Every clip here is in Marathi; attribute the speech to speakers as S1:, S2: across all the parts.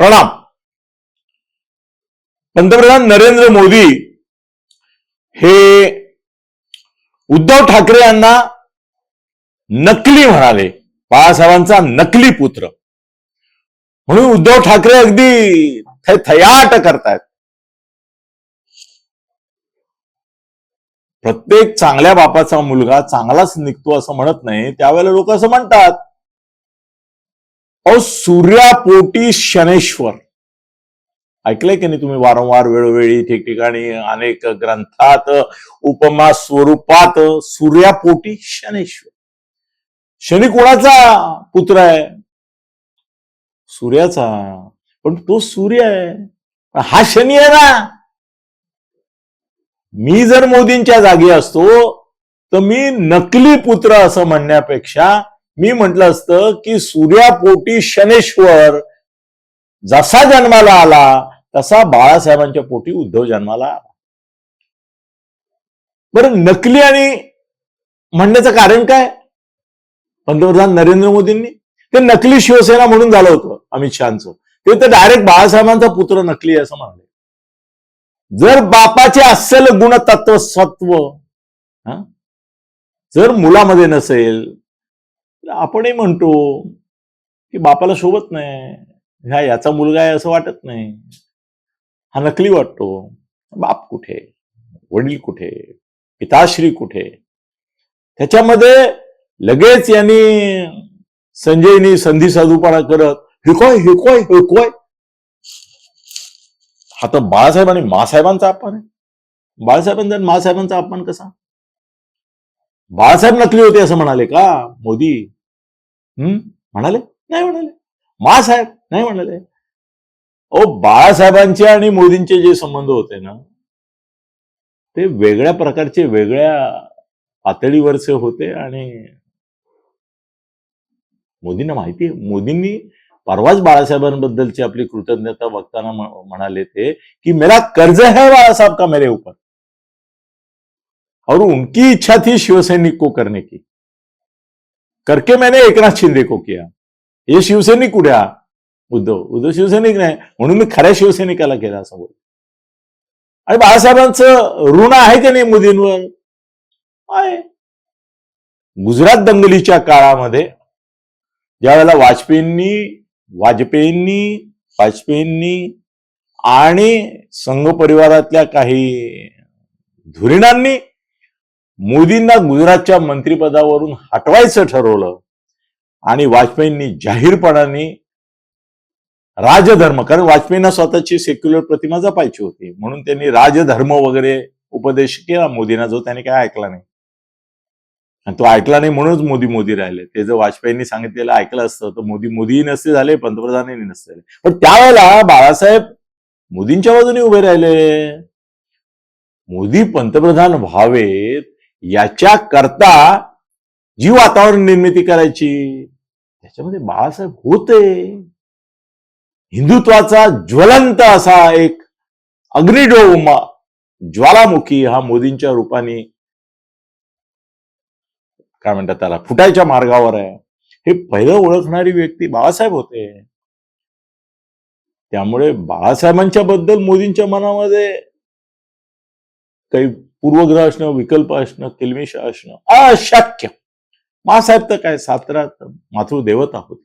S1: प्रणाम. पंतप्रधान नरेंद्र मोदी हे उद्धव ठाकरे यांना नकली म्हणाले. बाळासाहेबांचा नकली पुत्र. म्हणून उद्धव ठाकरे अगदी थयाट करतायत. प्रत्येक चांगल्या बापाचा मुलगा चांगलाच निघतो असं म्हणत नाही. त्यावेळेला लोक असं म्हणतात अहो सूर्यापोटी शनेश्वर. ऐकलंय की नाही तुम्ही वारंवार वेळोवेळी ठिकठिकाणी अनेक ग्रंथात उपमा स्वरूपात सूर्यापोटी शनेश्वर. शनी कोणाचा पुत्र आहे? सूर्याचा. पण तो सूर्य आहे. हा शनी आहे ना. मी जर मोदींच्या जागी असतो तर मी नकली पुत्र असं म्हणण्यापेक्षा मी म्हटलं असतं की सूर्यापोटी शनेश्वर जसा जन्माला आला तसा बाळासाहेबांच्या पोटी उद्धव जन्माला आला. बरं नकली आणि म्हणण्याचं कारण काय? पंतप्रधान नरेंद्र मोदींनी? ते नकली शिवसेना म्हणून झालं होतं अमित शहाचं. ते तर डायरेक्ट बाळासाहेबांचा पुत्र नकली असं म्हणाले. जर बापाचे अस्सल गुणतत्व सत्व जर मुलामध्ये नसेल आपणही म्हणतो की बापाला शोभत नाही. ह्या याचा मुलगा आहे असं वाटत नाही. हा नकली वाटतो. बाप कुठे? वडील कुठे? पिताश्री कुठे? त्याच्यामध्ये लगेच यांनी संजयनी संधी साधूपणा करत हिकोय हिकोय हिकोय. हा तर बाळासाहेब आणि मासाहेबांचा अपमान आहे. बाळासाहेबांचा आणि मासाहेबांचा अपमान कसा? बाळासाहेब नकली होते असं म्हणाले का? मोदी म्हणाले? नाही म्हणाले. मासाहेब नाही म्हणाले. ओ बाळासाहेबांचे आणि मोदींचे जे संबंध होते ना ते वेगळ्या प्रकारचे वेगळ्या पातळीवरचे होते आणि मोदींना माहिती आहे. मोदींनी परवाच बाळासाहेबांबद्दलची आपली कृतज्ञता बघताना म्हणाले ते की मेरा कर्ज है बाळासाहेब का मेरे ऊपर? और उनकी इच्छा थी शिवसैनिक को करने की. करके मैंने एकनाथ शिंदे को किया। हे शिवसैनिक कुठे उद्धव उद्धव शिवसैनिक नाही म्हणून मी खऱ्या शिवसैनिकाला केला असं बोल। आणि बाळासाहेबांचं ऋण आहे की नाही मोदींवर? आहे. गुजरात दंगलीच्या काळामध्ये ज्या वेळेला वाजपेयींनी वाजपेयींनी वाजपेयींनी आणि संघ परिवारातल्या काही धुरीणांनी मोदींना गुजरातच्या मंत्रिपदावरून हटवायचं ठरवलं आणि वाजपेयींनी जाहीरपणाने राजधर्म कारण वाजपेयींना स्वतःची सेक्युलर प्रतिमा जपायची होती. म्हणून त्यांनी राजधर्म वगैरे उपदेश केला मोदींना जो त्याने काय ऐकला नाही. आणि तो ऐकला नाही म्हणूनच मोदी मोदी राहिले. ते जर वाजपेयींनी सांगितलेलं ऐकलं असतं तर मोदी मोदीही नसते झाले पंतप्रधानही नसते झाले. पण त्यावेळेला बाळासाहेब मोदींच्या बाजूने उभे राहिले. मोदी पंतप्रधान व्हावेत याच्या करता जी वातावरण निर्मिती करायची. त्याच्यामध्ये बाळासाहेब होते. हिंदुत्वाचा ज्वलंत असा एक अग्निडोमा ज्वालामुखी हा मोदींच्या रूपाने काय म्हणतात त्याला फुटायच्या मार्गावर आहे. हे पहिलं ओळखणारी व्यक्ती बाळासाहेब होते. त्यामुळे बाळासाहेबांच्या बद्दल मोदींच्या मनामध्ये काही पूर्वग्रह असणं विकल्प असणं किलमिश असणं अशक्य. मासाहेब तर काय सातारात मातृ देवता होती.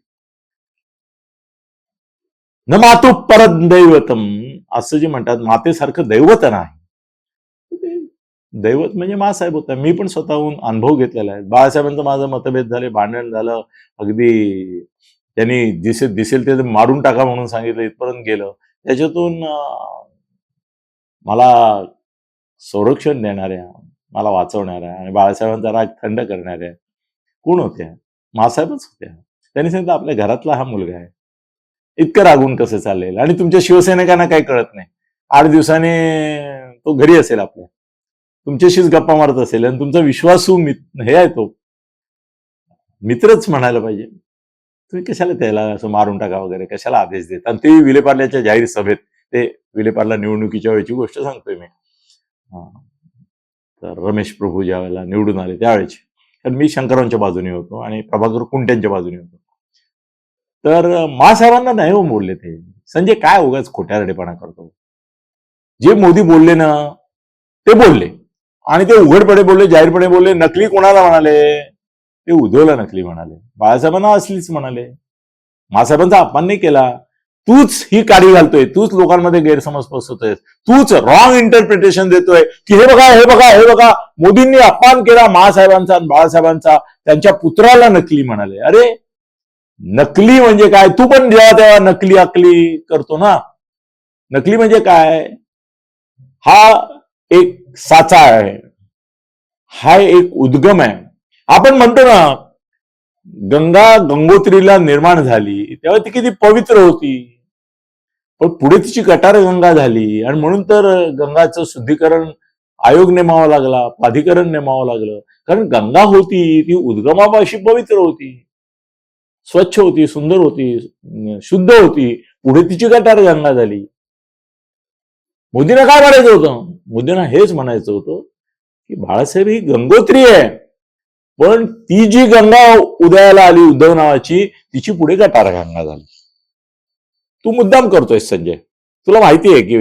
S1: न मातू परत दैवतम असं जे म्हणतात मातेसारखं दैवत नाही. दैवत म्हणजे मासाहेब होता. मी पण स्वतःहून अनुभव घेतलेला आहे. बाळासाहेबांचं माझं मतभेद झाले भांडण झालं अगदी त्यांनी दिसे दिसेल ते मारून टाका म्हणून सांगितलं इथपर्यंत गेलं. त्याच्यातून मला संरक्षण देणाऱ्या मला वाचवणाऱ्या आणि बाळासाहेबांचा राग थंड करणाऱ्या कोण होत्या? मासाहेबच होत्या. त्यांनी सांगितलं आपल्या घरातला हा मुलगा आहे. इतकं रागून कसं चालेल? आणि तुमच्या शिवसैनिकांना काही कळत नाही. आठ दिवसाने तो घरी असेल आपल्या. तुमच्याशीच गप्पा मारत असेल आणि तुमचा विश्वासू मित हे आहे तो. मित्रच म्हणायला पाहिजे. तुम्ही कशाला त्याला असं मारून टाका वगैरे? कशाला आदेश देत? आणि ते विलेपार्ल्याच्या जाहीर सभेत ते विलेपार्ला निवडणुकीच्या वेळची गोष्ट सांगतोय मी. तर रमेश प्रभू ज्या वेळेला निवडून आले त्यावेळेचे. कारण मी शंकरांच्या बाजूने होतो आणि प्रभाकर कुंट्यांच्या बाजूने होतो. तर मासाहेबांना नाही हो बोलले ते. संजय काय उगाच खोट्या रडेपणा करतो? जे मोदी बोलले ना ते बोलले. आणि ते उघडपणे बोलले जाहीरपणे बोलले नकली कोणाला म्हणाले? ते उद्धवला नकली म्हणाले. बाळासाहेबांना असलीच म्हणाले. मासाहेबांचा अपमान नाही केला. तूच ही काडी घालतोय तूच लोकांमध्ये गैरसमज पसरतोय तूच रॉंग इंटरप्रिटेशन देतोय की हे बघा हे बघा हे बघा मोदींनी अपमान केला मासाहेबांचा आणि बाळासाहेबांचा त्यांच्या पुत्राला नकली म्हणाले. अरे नकली म्हणजे काय? तू पण जेव्हा तेव्हा नकली अकली करतो ना. नकली म्हणजे काय? हा एक साचा आहे. हा एक उद्गम आहे. आपण म्हणतो ना गंगा गंगोत्रीला निर्माण झाली तेव्हा ती किती पवित्र होती. पण पुढे तिची गटार गंगा झाली. आणि म्हणून तर गंगाचं शुद्धीकरण आयोग नेमावा लागला प्राधिकरण नेमावं लागलं. कारण गंगा होती ती उद्गमापाशी पवित्र होती. स्वच्छ होती सुंदर होती शुद्ध होती. पुढे तिची गटार गंगा झाली. मोदींना काय म्हणायचं होतं? मोदींना हेच म्हणायचं होतं की बाळासाहेब ही गंगोत्री आहे. पण ती जी गंगा उदयाला आली उद्धव नावाची तिची पुढे गटार गंगा झाली. तू मुद्दाम करतोय संजय. तुला माहिती आहे की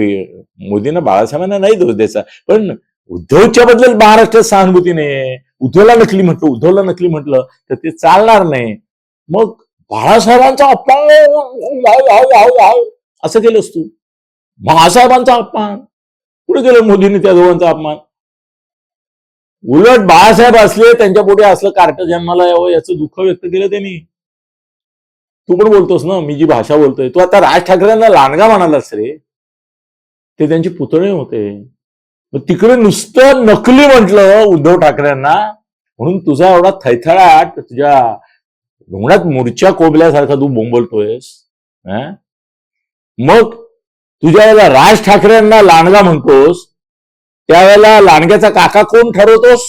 S1: मोदींना बाळासाहेबांना नाही दोष द्यायचा पण उद्धवच्या बद्दल महाराष्ट्रात सहानुभूती नाही उद्धवला नकली म्हटलं उद्धवला नकली म्हटलं तर ते चालणार नाही. मग बाळासाहेबांचा अपमान असं केलंस तू. बाळासाहेबांचा अपमान पुढे केलं मोदींनी त्या दोघांचा अपमान? उलट बाळासाहेब असले त्यांच्या पुढे असलं कार्ट जन्माला यावं याचं दुःख व्यक्त केलं त्यांनी. तू पण बोलतोस ना मी जी भाषा बोलतोय तू आता राज ठाकरेंना लांडगा म्हणालास रे. ते त्यांचे पुतळे होते. मग तिकडे नुसतं नकली म्हटलं उद्धव ठाकरेंना. म्हणून तुझा एवढा थैथळाट तुझ्या डोंगरात मुरच्या कोबल्यासारखा तू बोंबलतोयस मग तुझ्या वेळेला राज ठाकरेंना लांडगा म्हणतोस त्यावेळेला लांडग्याचा काका कोण ठरवतोस?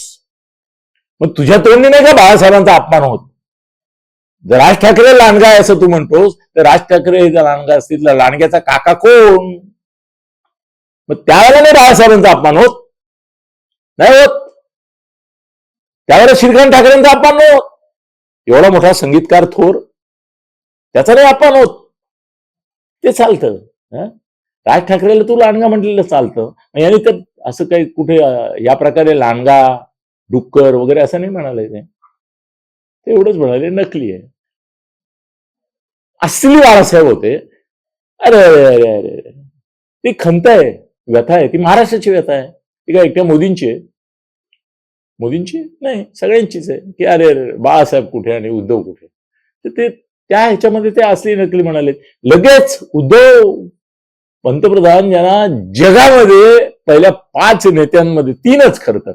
S1: मग तुझ्या तोंडी नाही का बाळासाहेबांचा अपमान होत? जर राज ठाकरे लांडगा आहे असं तू म्हणतोस तर राज ठाकरे जर लांडगा असतील तर लांडग्याचा काका कोण? मग त्यावेळेला नाही बाळासाहेबांचा अपमान होत नाही होत. त्यावेळेला श्रीकांत ठाकरेंचा अपमान होत. एवढा मोठा संगीतकार थोर त्याचा नाही अपमान होत. ते चालतं राज ठाकरेला तू लांडगा म्हटलेलं चालतं. मग यांनी तर असं काही कुठे या प्रकारे लांडगा डुक्कर वगैरे असं नाही म्हणाले ते. एवढंच म्हणाले नकली आहे. असली बाळासाहेब होते. अरे अरे अरे अरे अरे. ती खंत आहे व्यथा आहे. ती महाराष्ट्राची व्यथा आहे. ती काय एकट्या मोदींची आहे? मोदींची? नाही सगळ्यांचीच आहे. की अरे अरे बाळासाहेब कुठे आणि उद्धव कुठे? तर ते त्या ह्याच्यामध्ये ते असली नकली म्हणाले. लगेच उद्धव पंतप्रधान ज्यांना जगामध्ये पहिल्या पाच नेत्यांमध्ये तीनच खरं तर.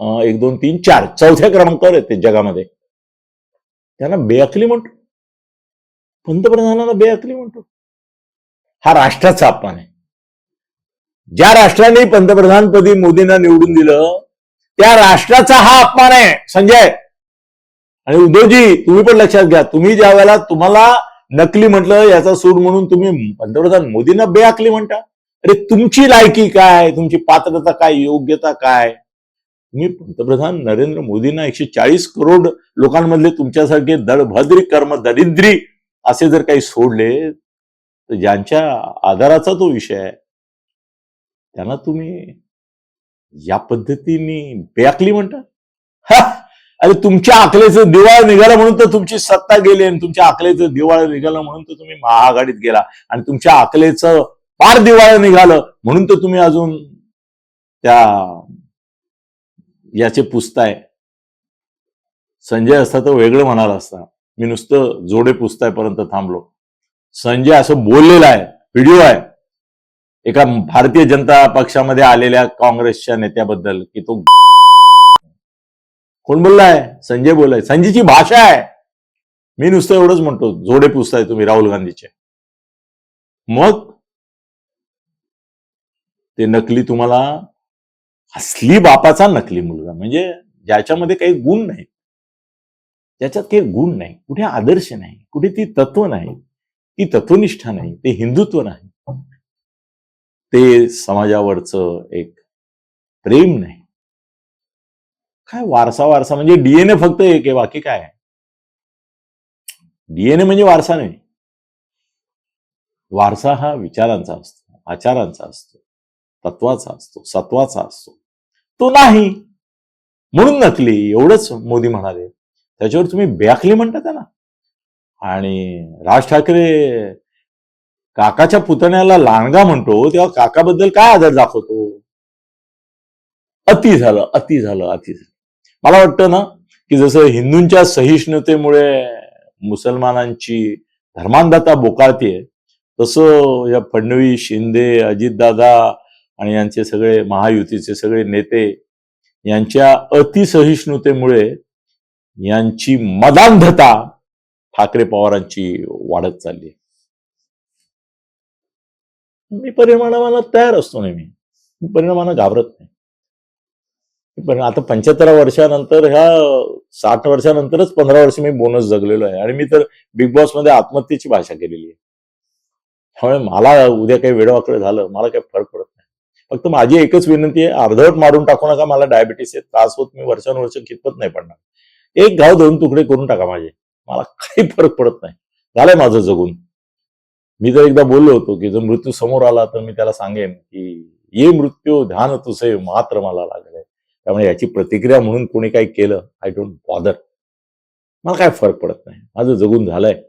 S1: एक दोन तीन चार. चौथ्या क्रमांकावर येते जगामध्ये. त्यांना बेअकली म्हणतो. पंतप्रधानांना बेअकली म्हणतो. हा राष्ट्राचा अपमान आहे. ज्या राष्ट्राने पंतप्रधानपदी मोदींना निवडून दिलं त्या राष्ट्राचा हा अपमान आहे. संजय आणि उद्धवजी तुम्ही पण लक्षात घ्या. तुम्ही ज्या वेळेला तुम्हाला नकली म्हटलं याचा सूड म्हणून तुम्ही पंतप्रधान मोदींना बेअकली म्हणता. अरे तुमची लायकी काय? तुमची पात्रता काय? योग्यता काय? तुम्ही पंतप्रधान नरेंद्र मोदींना एकशे चाळीस करोड लोकांमधले तुमच्यासारखे दळभद्री कर्म दरिद्री असे जर काही सोडले तर ज्यांच्या आधाराचा तो विषय आहे त्यांना तुम्ही या पद्धतीने बेअकली म्हणता हा! अरे तुमच्या आकलेचं दिवाळ निघालं म्हणून तर तुमची सत्ता गेली आणि तुमच्या आकलेचं दिवाळ निघालं म्हणून तर तुम्ही महाआघाडीत गेला आणि तुमच्या आकलेचं पार दिवाळ निघालं म्हणून तर तुम्ही अजून त्या याचे पुसताय संजय असता तर वेगळं म्हणाला असता. मी नुसतं जोडे पुसतायपर्यंत थांबलो. संजय असं बोललेलं आहे. व्हिडिओ आहे. एका भारतीय जनता पक्षामध्ये आलेल्या काँग्रेसच्या नेत्याबद्दल की तो कोण बोललाय? संजय बोललाय. संजयची भाषा आहे. मी नुसतं एवढंच म्हणतो. जोडे पुसताय तुम्ही राहुल गांधीचे. मग ते नकली तुम्हाला असली बापाचा नकली मुलगा म्हणजे ज्याच्यामध्ये काही गुण नाही. त्याच्यात काही गुण नाही कुठे आदर्श नाही कुठे ती तत्व नाही ती तत्वनिष्ठा नाही ते हिंदुत्व नाही. ते समाजावरचं एक प्रेम नाही. काय वारसा वारसा म्हणजे डीएनए फक्त एक आहे बाकी काय? डीएनए म्हणजे वारसा नाही. वारसा हा विचारांचा असतो आचारांचा असतो तत्वाचा असतो सत्वाचा असतो. तो नाही. म्हणून नकली एवढंच मोदी म्हणाले. त्याच्यावर तुम्ही बेअकली म्हणता त्याला आणि राज ठाकरे काकाच्या पुतण्याला लांडगा म्हणतो तेव्हा काकाबद्दल काय आदर दाखवतो? अति झालं अति झालं अति झालं. मला वाटतं ना की जसं हिंदूंच्या सहिष्णुतेमुळे मुसलमानांची धर्मांधता बोकाळतीये तसं या फडणवीस शिंदे अजितदादा आणि यांचे सगळे महायुतीचे सगळे नेते यांच्या अतिसहिष्णुतेमुळे यांची मदांधता ठाकरे पवारांची वाढत चालली मी परिणामाला तयार असतो नेहमी. मी परिणामाला घाबरत नाही. पण आता पंच्याहत्तर वर्षानंतर ह्या साठ वर्षानंतरच पंधरा वर्ष मी बोनस जगलेलो आहे आणि मी तर बिग बॉसमध्ये आत्महत्येची भाषा केलेली आहे. त्यामुळे मला उद्या काही वेळवाकडे झालं मला काही फरक पडत फक्त माझी एकच विनंती आहे अर्धवट मारून टाकू नका मला डायबिटीस आहे त्रास होत मी वर्षानुवर्ष कितपत नाही पडणार. एक घाव दोन तुकडे करून टाका माझे. मला काही फरक पडत नाही. झालंय माझं जगून. मी जर एकदा बोललो होतो की जर मृत्यू समोर आला तर मी त्याला सांगेन की ये मृत्यू ध्यान तुसे मात्र मला लागलंय. त्यामुळे याची प्रतिक्रिया म्हणून कोणी काही केलं आय डोंट बॉदर मला काय फरक पडत नाही. माझं जगून झालंय.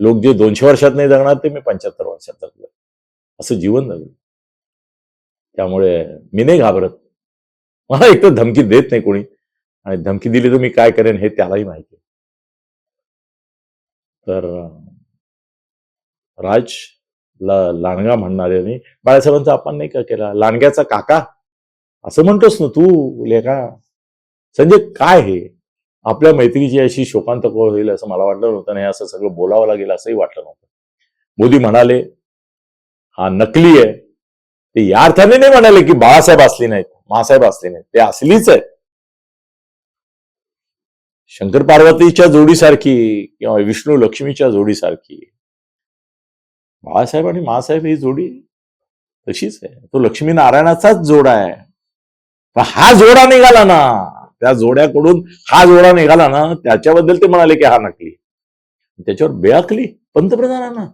S1: लोक जे दोनशे वर्षात नाही जगणार ते मी पंच्याहत्तर वर्षात जगलो. असं जीवन जगलं. त्यामुळे मी नाही घाबरत. मला एक तर धमकी देत नाही कोणी. आणि धमकी दिली तर मी काय करेन हे त्यालाही माहिती तर राज ला लांडगा म्हणणाऱ्याने बाळासाहेबांचा अपमान नाही का केला? लांडग्याचा काका? असं म्हणतोस ना तू लेखा संजय काय हे? आपल्या मैत्रीची अशी शोकांत होईल असं मला वाटलं नव्हतं नाही असं सगळं बोलावं लागेल असंही वाटलं नव्हतं. मोदी म्हणाले हा नकली आहे. ते या अर्थाने नाही म्हणाले की बाळासाहेब असले नाहीत मासाहेब असले नाहीत. ते असलीच आहे शंकर पार्वतीच्या जोडीसारखी किंवा विष्णू लक्ष्मीच्या जोडीसारखी बाळासाहेब आणि मासाहेब ही जोडी तशीच आहे. तो लक्ष्मी नारायणाचाच जोडा आहे. पण हा जोडा निघाला ना त्या जोड्याकडून हा जोडा निघाला ना त्याच्याबद्दल ते म्हणाले की हा नकली त्याच्यावर बेअकली पंतप्रधानांना.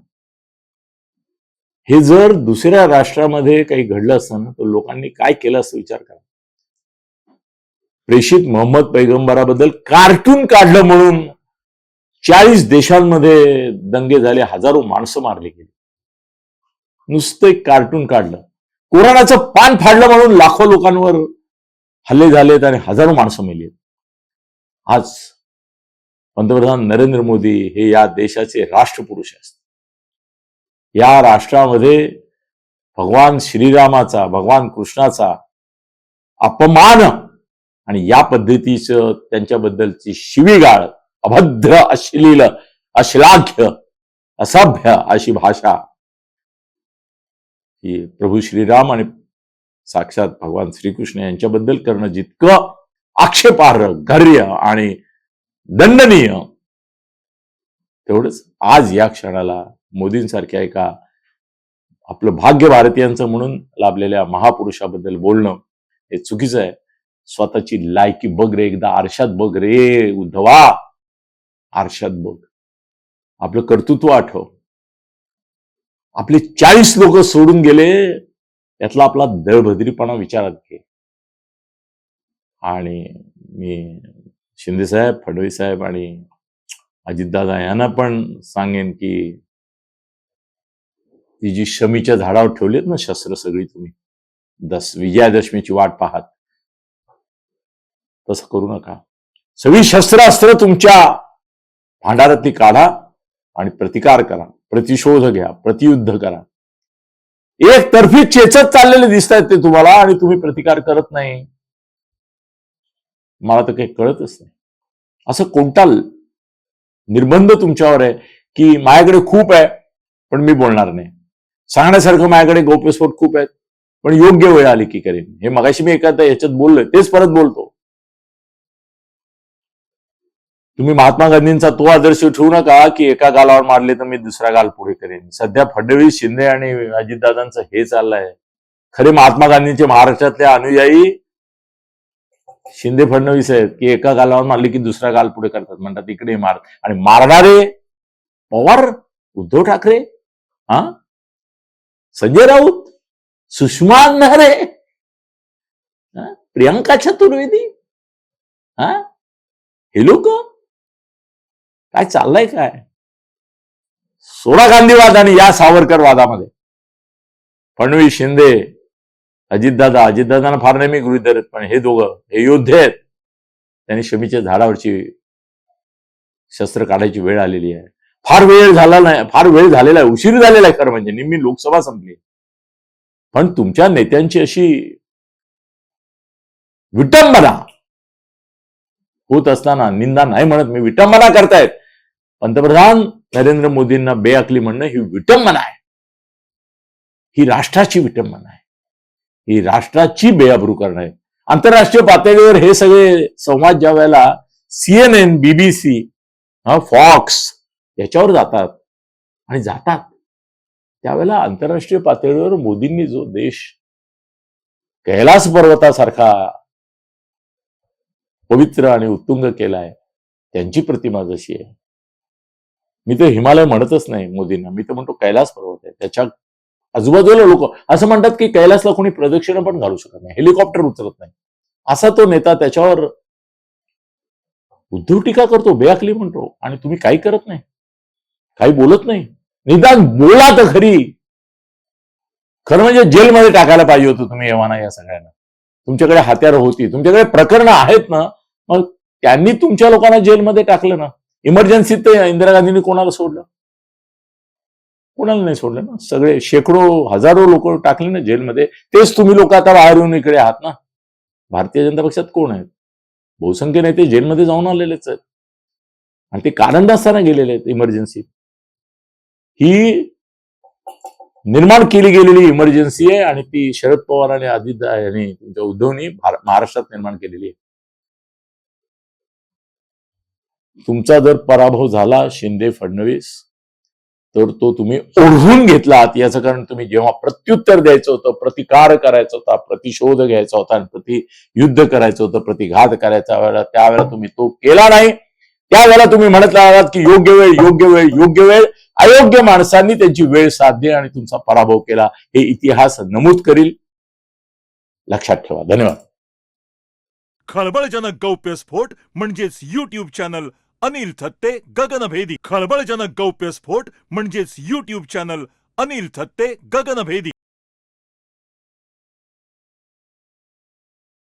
S1: हे जर दुसऱ्या राष्ट्रामध्ये काही घडलं असतं ना तर लोकांनी काय केलं असं विचार करा. प्रेषित मोहम्मद पैगंबराबद्दल कार्टून काढलं म्हणून चाळीस देशांमध्ये दंगे झाले हजारो माणसं मारली गेली. नुसतं एक कार्टून काढलं. कोरोनाचं पान फाडलं म्हणून लाखो लोकांवर हल्ले झालेत आणि हजारो माणसं मेली आज पंतप्रधान नरेंद्र मोदी हे या देशाचे राष्ट्रपुरुष असतात या राष्ट्रामध्ये भगवान श्रीरामाचा भगवान कृष्णाचा अपमान आणि या पद्धतीचं त्यांच्याबद्दलची शिवीगाळ अभद्र अश्लील अश्लाघ्य असभ्य अशी भाषा ही प्रभू श्रीराम आणि साक्षात भगवान श्रीकृष्ण यांच्याबद्दल करणं जितकं आक्षेपार्ह घर्य आणि दंडनीय तेवढंच आज या क्षणाला मोदींसारख्या एका आपलं भाग्य भारतीयांचं म्हणून लाभलेल्या महापुरुषाबद्दल बोलणं हे चुकीचं आहे. स्वतःची लायकी बघ रे एकदा आरशात बघ रे उद्धवा. आरशात बघ. आपलं कर्तृत्व आठव. आपले चाळीस लोक सोडून गेले यातला आपला दळभद्रीपणा विचारात घे. आणि मी शिंदे साहेब फडणवीस साहेब आणि अजितदादा यांना पण सांगेन की ती जी शमीच्या झाडावर ठेवलीत ना शस्त्र सगळी तुम्ही दस विजयादशमीची वाट पाहात तसं करू नका. सगळी शस्त्रास्त्र तुमच्या भांडारातली काढा आणि प्रतिकार करा प्रतिशोध घ्या प्रतियुद्ध करा. एक तर्फी चेचत चाललेले दिसत आहेत ते तुम्हाला आणि तुम्ही प्रतिकार करत नाही. मला तर काही कळतच नाही. असं कोणता निर्बंध तुमच्यावर आहे की माझ्याकडे खूप आहे पण मी बोलणार नाही? सांगण्यासारखं माझ्याकडे गौप्यस्फोट खूप आहेत. पण योग्य वेळ आली की करेन. हे मगाशी मी एखाद्या ह्याच्यात बोललोय तेच परत बोलतो. तुम्ही महात्मा गांधींचा तो आदर्श ठेवू नका की एका गालावर मारले तर मी दुसरा गाल पुढे करेन. सध्या फडणवीस शिंदे आणि अजितदादांचं हे चाललंय. खरे महात्मा गांधींचे महाराष्ट्रातले अनुयायी शिंदे फडणवीस आहेत की एका गालावर मारले की दुसरा गाल पुढे करतात. म्हणतात इकडे मार. आणि मारणारे पवार उद्धव ठाकरे हा? संजय राऊत सुषमा अंधारे प्रियांका प्रियंका चतुर्वेदी हा? हे लोक? काय चाललंय काय? सोडा गांधीवाद आणि या सावरकर वादामध्ये फडणवीस शिंदे अजितदादा अजितदादांना फार नेहमी गृहित धरत पण हे दोघं हे योद्धे आहेत. त्यांनी शमीच्या झाडावरची शस्त्र काढायची वेळ आलेली आहे. फार वेळ झाला नाही फार वेळ झालेला आहे उशीर झालेला आहे खरं म्हणजे निम्मी लोकसभा संपली. पण तुमच्या नेत्यांची अशी विटंबना होत असताना निंदा नाही म्हणत मी विटंबना करतायत. पंतप्रधान नरेंद्र मोदींना बेअकली म्हणणं ही विटंबना आहे. ही राष्ट्राची विटंबना आहे. ही राष्ट्राची बेअब्रू करणं. आहे आंतरराष्ट्रीय पातळीवर हे सगळे संवाद ज्या वेळेला सीएनएन बीबीसी फॉक्स याच्यावर जातात आणि जातात. त्यावेळेला आंतरराष्ट्रीय पातळीवर मोदींनी जो देश कैलास पर्वतासारखा पवित्र आणि उत्तुंग केलाय त्यांची प्रतिमा जशी आहे. मी तर हिमालय म्हणतच नाही मोदींना. मी तर म्हणतो कैलास पर्वत आहे. त्याच्या आजूबाजूला लोक असं म्हणतात की कैलासला कोणी प्रदक्षिणा पण घालू शकत नाही. हेलिकॉप्टर उचलत नाही. असा तो नेता त्याच्यावर उद्धव टीका करतो बेअकली म्हणतो आणि तुम्ही काही करत नाही. काही बोलत नाही. निदान बोला तर खरी. खरं म्हणजे जेलमध्ये टाकायला पाहिजे होतं तुम्ही येवाना या सगळ्यांना. तुमच्याकडे हत्यारं होती. तुमच्याकडे प्रकरणं आहेत ना मग त्यांनी तुमच्या लोकांना जेलमध्ये टाकलं ना. इमर्जन्सीत ते इंदिरा गांधींनी कोणाला सोडलं? कोणाला नाही सोडलं ना. सगळे शेकडो हजारो लोक टाकले ना जेलमध्ये. तेच तुम्ही लोक आता बाहेर येऊन इकडे आहात ना. भारतीय जनता पक्षात कोण आहेत? बहुसंख्य नेते जेलमध्ये जाऊन आलेलेच आहेत. आणि ते कारण असताना गेलेले आहेत इमर्जन्सीत ही निर्माण केली गेलेली इमर्जन्सी आहे आणि ती शरद पवार आणि आदित्य यांनी तुमच्या उद्धवनी महाराष्ट्रात निर्माण केलेली आहे. तुमचा जर पराभव झाला शिंदे फडणवीस तर तो तुम्ही ओढून घेतलात याचं कारण तुम्ही जेव्हा प्रत्युत्तर द्यायचं होतं प्रतिकार करायचा होता प्रतिशोध घ्यायचा होता आणि प्रतियुद्ध करायचं होतं प्रतिघात करायचा वेळेला त्यावेळेला तुम्ही तो केला नाही. त्यावेळेला तुम्ही म्हणत आहात की योग्य वेळ योग्य वेळ योग्य वेळ. अयोग्य माणसांनी त्यांची वेळ साधली आणि तुमचा पराभव केला. हे इतिहास नमूद करील. लक्षात ठेवा. धन्यवाद.
S2: खळबळजनक गौप्यस्फोट म्हणजेच युट्यूब चॅनल अनिल थत्ते गगनभेदी. खळबळजनक गौप्यस्फोट म्हणजेच युट्यूब चॅनल अनिल थत्ते गगनभेदी.